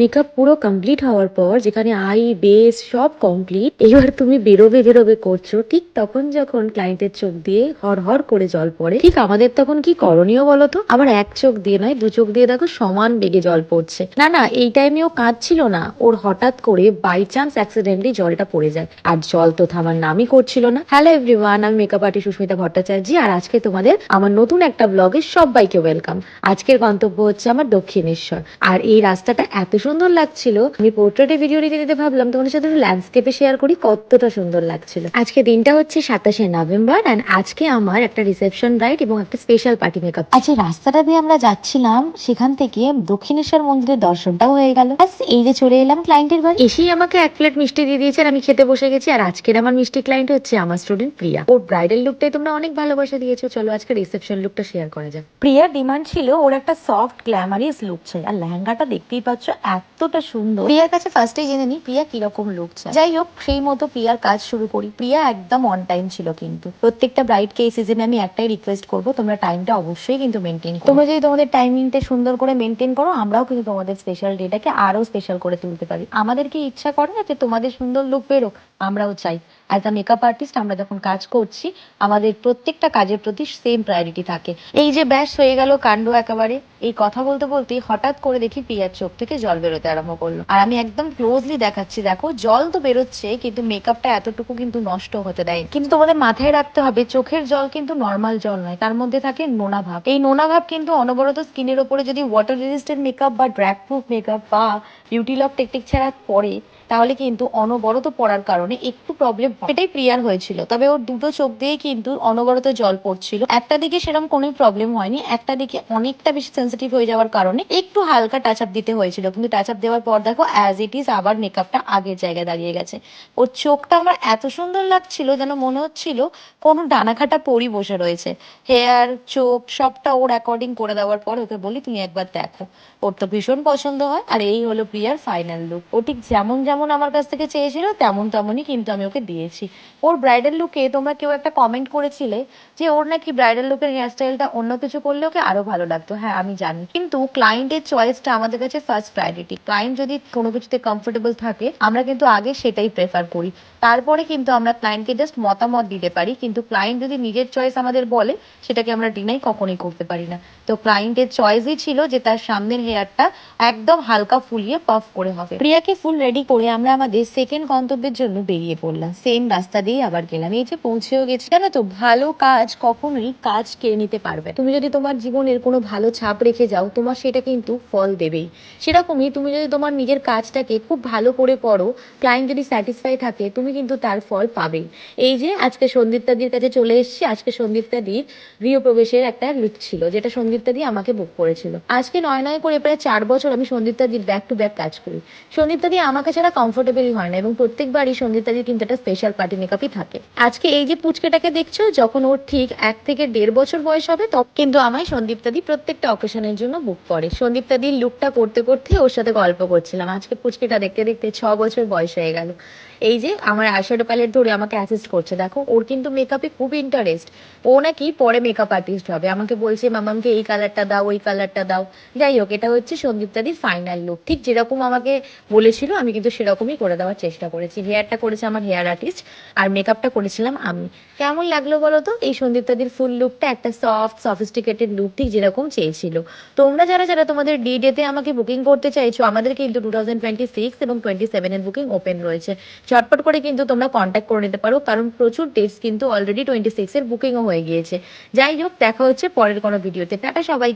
Makeup পুরো complete হওয়ার পর, যেখানে আই বেস সব কমপ্লিট এবার তুমি বেরোবে বেরোবে করছ, ঠিক তখন যখন ক্লায়েন্টের চোখ দিয়ে হর হর করে জল পড়ে, ঠিক আমাদের তখন কি করণীয় বলতো আবার এক চোখ দিয়ে নয়, দু চোখ দিয়ে দেখো সমান বেগে জল পড়ছে। না না, এই টাইমে ও কাঁদছিল না। ওর হঠাৎ করে বাই চান্স অ্যাক্সিডেন্টলি জলটা পড়ে যায়। আর জল তো থামার নামই করছিল না। হ্যালো এভরিওয়ান আমি মেকআপ আর্টিস্ট সুস্মিতা ভট্টাচার্য, আর আজকে তোমাদের আমার নতুন একটা ব্লগে সবাইকে ওয়েলকাম আজকের গন্তব্য হচ্ছে আমার দক্ষিণেশ্বর। আর এই রাস্তাটা এত সুন্দর লাগছিল। আমি পোর্ট্রেটে ভিডিও দিতে দিতে ভাবলাম, তোমাদের সাথে ল্যান্ডস্কেপে শেয়ার করি, কতটা সুন্দর লাগছিল। আজকে দিনটা হচ্ছে সাতাশে নভেম্বর অ্যান্ড আজকে আমার একটা রিসেপশন রাইট এবং একটা স্পেশাল পার্টি মেকআপ আচ্ছা রাস্তাটা দিয়ে আমরা যাচ্ছিলাম, সেখান থেকে দক্ষিণেশ্বর মন্দিরের দর্শনটাও হয়ে গেল। এই যে চলে এলাম ক্লায়েন্টের বাড়ি এসেই আমাকে এক প্লেট মিষ্টি দিয়ে দিয়েছে আর আমি খেতে বসে গেছি, আর আজকের আমার মিষ্টি ক্লায়েন্ট হচ্ছে আমার স্টুডেন্ট প্রিয়া। ওর ব্রাইডাল লুকটাই তোমরা অনেক ভালোবাসা দিয়েছ, চলো আজকে রিসেপশন লুকটা শেয়ার করা যাক। প্রিয়ার ডিমান্ড ছিল ওর একটা সফট গ্ল্যামারিয়াস লুক চাই, আর লেহেঙ্গাটা দেখতেই পাচ্ছ এতটা সুন্দর। প্রিয়ার কাছে ফার্স্টেই জেনে নি প্রিয়া কীরকম লোক চায়। যাই হোক, সেই মতো প্রিয়ার কাজ শুরু করি। প্রিয়া একদম অন টাইম ছিল কিন্তু। প্রত্যেকটা ব্রাইডকে এই সিজনে আমি একটাই রিকোয়েস্ট করব, তোমরা টাইমটা অবশ্যই কিন্তু মেনটেন তোমরা যদি তোমাদের টাইমিংটা সুন্দর করে মেনটেন করো, আমরাও কিন্তু তোমাদের স্পেশাল ডেটাকে আরও স্পেশাল করে তুলতে পারি। আমাদেরকে ইচ্ছা করে না যে তোমাদের সুন্দর লুক বেরোক, আমরাও চাই। অ্যাজ আ মেকআপ আর্টিস্ট আমরা যখন কাজ করছি, আমাদের প্রত্যেকটা কাজের প্রতি সেম প্রায়োরিটি থাকে। এই যে ব্যাস হয়ে গেল কাণ্ড একেবারে, এই কথা বলতে বলতেই হঠাৎ করে দেখি প্রিয়ার চোখ থেকে জল বেরোতে আরম্ভ করল। আর আমি একদম ক্লোজলি দেখাচ্ছি, দেখো, জল তো বেরোচ্ছে, কিন্তু মেকআপটা এতটুকু কিন্তু নষ্ট হতে দেয় কিন্তু তোমাদের মাথায় রাখতে হবে, চোখের জল কিন্তু নর্মাল জল নয়, তার মধ্যে থাকে নোনা ভাব। এই নোনা ভাব কিন্তু অনবরত স্কিনের ওপরে যদি ওয়াটার রেজিস্ট্যান্ট মেকআপ বা ড্র্যাগ প্রুফ মেকআপ বা বিউটি লক টেকটিক ছাড়া পরে তাহলে কিন্তু অনবরত পড়ার কারণে একটু প্রবলেম এটাই প্রিয়ার হয়েছিল। তবে ওর দুটো চোখ দিয়ে কিন্তু অনবরত জল পড়ছিল। একটা দিকে সেরকম কোনো প্রবলেম হয়নি, একটা দিকে অনেকটা বেশি সেন্সিটিভ হয়ে যাওয়ার কারণে একটু হালকা টাচ আপ দিতে হয়েছিল। কিন্তু টাচ আপ দেওয়ার পর দেখো অ্যাজ ইট ইজ আবার মেকআপটা আগের জায়গায় দাঁড়িয়ে গেছে। ওর চোখটা আমার এত সুন্দর লাগছিল যেন মনে হচ্ছিল কোনো ডানাখাটা পরি বসে রয়েছে। হেয়ার চোখ, সবটা ওর অ্যাকর্ডিং করে দেওয়ার পর ওকে বলি, তুমি একবার দেখো। ওর তো ভীষণ পছন্দ হয়, আর এই হলো প্রিয়ার ফাইনাল লুক ও ঠিক যেমন যেমন আমার কাছ থেকে চেয়েছিল, তেমন তেমনই কিন্তু আমি ওকে দিয়েছি। ওর ব্রাইডাল লুকে তোমরা কেউ একটা কমেন্ট করেছিলে যে ওর নাকি ব্রাইডাল লুকের হেয়ারস্টাইলটা অন্য কিছু করলে ওকে আরও ভালো লাগতো। হ্যাঁ আমি জানি। কিন্তু ক্লায়েন্টের চয়েসটা আমাদের কাছে ফার্স্ট প্রায়োরিটি ক্লায়েন্ট যদি কোনো কিছুতে কমফোর্টেবল থাকে, আমরা কিন্তু আগে সেটাই প্রেফার করি। তারপরে কিন্তু আমরা ক্লায়েন্টকে জাস্ট মতামত দিতে পারি। কিন্তু ক্লায়েন্ট যদি নিজের চয়েস আমাদের বলে, সেটাকে আমরা ডিনাই কখনোই করতে পারি না। তো ক্লায়েন্টের চয়েসই ছিল যে তার সামনের হেয়ারটা একদম হালকা ফুলিয়ে পাফ করে হবে। প্রিয়াকে ফুল রেডি করে আমরা আমাদের সেকেন্ড গন্তব্যের জন্য বেরিয়ে পড়লাম। সেম রাস্তা দিয়ে আবার গেলাম। এই যে পৌঁছেও গেছি। জানো তো, ভালো কাজ কখনোই কাজ কেড়ে নিতে পারবে তুমি যদি তোমার জীবনের কোনো ভালো ছাপ রেখে যাও, তোমার সেটা কিন্তু ফল দেবেই। সেরকমই তুমি যদি তোমার নিজের কাজটাকে খুব ভালো করে করো ক্লায়েন্ট যদি স্যাটিসফাই থাকে, তুমি কিন্তু তার ফল পাবেই। এই যে, আজকে সন্দীপ্তাদির কাছে চলে এসেছি। আজকে সন্দীপ্তাদির গৃহপ্রবেশের একটা লুক ছিল, যেটা সন্দীপ্তাদি আমাকে বুক করেছিল। আজকে নয় নয় করে প্রায় চার বছর আমি সন্দীপ্তাদির ব্যাক টু ব্যাক কাজ করি। সন্দীপ্তাদি আমাকে ছাড়া কমফোর্টেবলই হয় না এবং প্রত্যেকবারই সন্দীপ্তাদির কিন্তু একটা স্পেশাল পার্টি মেকআপই থাকে। আজকে এই যে পুচকেটাকে দেখছ, যখন ওর ঠিক এক থেকে দেড় বছর বয়স হবে, তখন কিন্তু আমায় সন্দীপ্তাদি প্রত্যেকটা অকেশনের জন্য বুক করে। সন্দীপ্তাদির লুকটা করতে করতে ওর সাথে গল্প করছিলাম। আজকে পুচকেটা দেখতে দেখতে ছ বছর বয়স হয়ে গেল। এই যে আমার আইশ্যাডো প্যালেট ধরে আমাকে অ্যাসিস্ট করছে। দেখো, ওর কিন্তু মেকআপে খুব ইন্টারেস্ট ও নাকি পরে মেকআপ আর্টিস্ট হবে। আমাকে বলছে, মামামকে এই কালারটা দাও, ওই কালারটা দাও। যাই হোক, এটা হচ্ছে সন্দীপ্তাদির ফাইনাল লুক ঠিক যেরকম আমাকে বলেছিল, আমি কিন্তু সেরকমই করে দেওয়ার চেষ্টা করেছি। হেয়ারটা করেছে আমার হেয়ার আর্টিস্ট আর মেকআপটা করেছিলাম আমি। কেমন লাগল বলো তো এই সন্দীপ্তাদির ফুল লুকটা একটা সফট সফিস্টিকেটেড লুক ঠিক যেরকম চেয়েছিল। তোমরা যারা যারা তোমাদের ডি ডেতে আমাকে বুকিং করতে চাইছো, আমাদের কিন্তু টু থাউজেন্ড টোয়েন্টি সিক্স এবং টোয়েন্টি সেভেনের বুকিং ওপেন রয়েছে। ঝটপট করে কিন্তু তোমরা কন্ট্যাক্ট করে নিতে পারো, কারণ প্রচুর ডেটস কিন্তু অলরেডি টোয়েন্টি সিক্স এর বুকিংও হয়ে গিয়েছে। যাই হোক, দেখা হচ্ছে পরের কোনো ভিডিওতে টাটা সবাইকে।